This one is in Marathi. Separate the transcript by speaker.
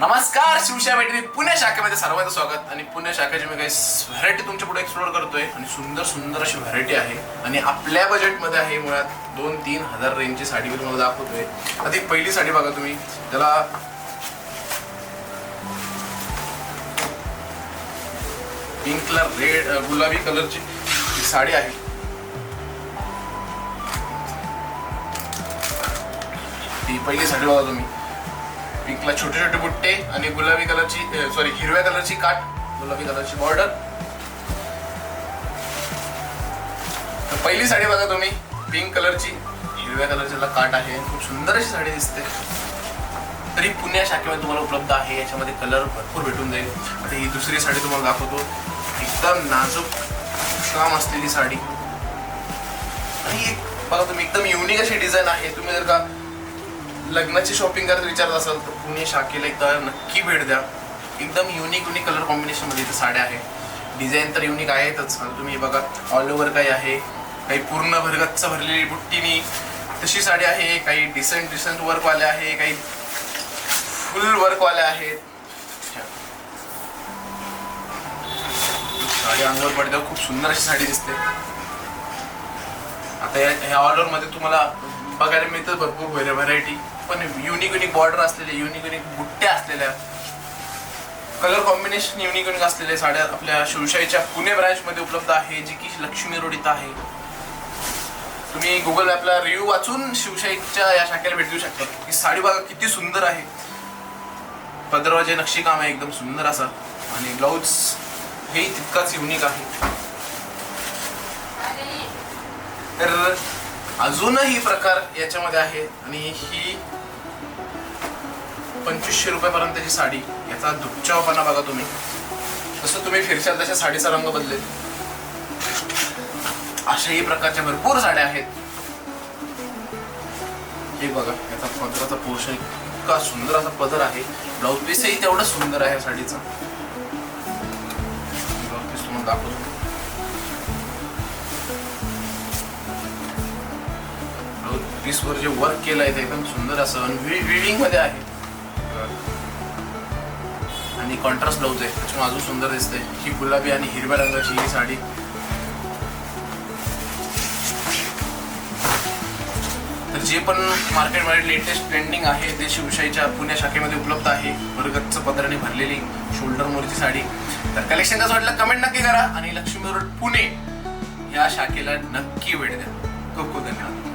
Speaker 1: नमस्कार शिवशा मैत्री पुणे शाखेमध्ये सर्वांचं स्वागत. आणि पुणे शाखेची मी काही व्हरायटी तुमच्यापुढे एक्सप्लोर करतोय. आणि सुंदर सुंदर अशी व्हरायटी आहे. आणि आपल्या बजेटमध्ये आहे मुळात दोन तीन हजार रेंजची साडी मी तुम्हाला दाखवतोय. आता पहिली साडी बघा तुम्ही. त्याला पिंक कलर रेड गुलाबी कलरची साडी आहे. ती पहिली साडी बघा तुम्ही. पिंकला छोटे छोटे बुट्टे आणि गुलाबी कलरची सॉरी हिरव्या कलरची काठ गुलाबी कलरची बॉर्डर पहिली साडी बघा तुम्ही पिंक कलरची हिरव्या कलरची काठ आहे खूप सुंदर अशी साडी दिसते. तरी पुण्या शाखेमध्ये तुम्हाला उपलब्ध आहे याच्यामध्ये कलर भरपूर भेटून जाईल. आता ही दुसरी साडी तुम्हाला दाखवतो. एकदम नाजूक काम असलेली साडी. आणि एक बघा तुम्ही एकदम युनिक अशी डिझाईन आहे. तुम्ही जर का लग्नाची शॉपिंग करायचं विचारत असाल तर पुणे शाखेला एकदा नक्की भेट द्या. एकदम युनिक युनिक कलर कॉम्बिनेशनमध्ये इथे साड्या आहे डिझाईन तर युनिक आहेतच. तुम्ही बघा ऑल ओव्हर काही आहे. काही पूर्ण भरगच्च भरलेली बुट्टीनी तशी साडी आहे. काही डिसेंट डिसेंट वर्कवाल्या आहे. काही फुल वर्कवाल्या आहेत. साडी अंगावर पडल्यावर खूप सुंदर अशी साडी दिसते. आता या ह्या ऑर्डरमध्ये तुम्हाला बघायला मिळतं भरपूर व्हरायटी पण युनिक युनिक बॉर्डर असलेले युनिक युनिक बुट्ट्या असलेल्या कलर कॉम्बिनेशन युनिक युनिक असलेल्या साड्या आपल्या शिवशाहीच्या पुणे ब्रांच मध्ये उपलब्ध आहे जी की लक्ष्मी रोड इथं आहे. तुम्ही गुगल मॅपला रिव्ह्यू वाचून शिवशाहीच्या या शाखेला भेट देऊ शकता. की साडी बघा किती सुंदर आहे. पदरवाजे नक्षीकाम आहे एकदम सुंदर असा. आणि ब्लाऊज हे तितकाच युनिक आहे. तर अजूनही प्रकार याच्यामध्ये आहे आणि ही पंचवीसशे रुपयापर्यंतची साडी याचा दुपचावपणा बघा तुम्ही. जसं तुम्ही फिरशाल तशा साडीचा रंग बदलेल. अशाही प्रकारच्या भरपूर साड्या आहेत. हे बघा याचा पदराचा पोर्शन इतका सुंदर असा पदर आहे. ब्लाऊज पीसही तेवढं सुंदर आहे साडीचं साडीचा. ब्लाऊज पीस तुम्हाला दाखवतो. पीसवर जे वर्क केलं आहे ते एकदम सुंदर असं. मध्ये आहे. आणि कॉन्ट्रास्ट ब्लाऊज आहे त्याच्यामुळे अजून सुंदर दिसते ही गुलाबी आणि हिरव्या रंगाची ही साडी. तर जे पण मार्केटमध्ये लेटेस्ट ट्रेंडिंग आहे ते शिवशाहीच्या पुणे शाखेमध्ये उपलब्ध आहे. वर्गच्च पदराने भरलेली शोल्डर मोरची साडी. तर कलेक्शन कसं वाटलं? कमेंट नक्की करा. आणि लक्ष्मी रोड पुणे या शाखेला नक्की वेळ द्या. खूप खूप धन्यवाद.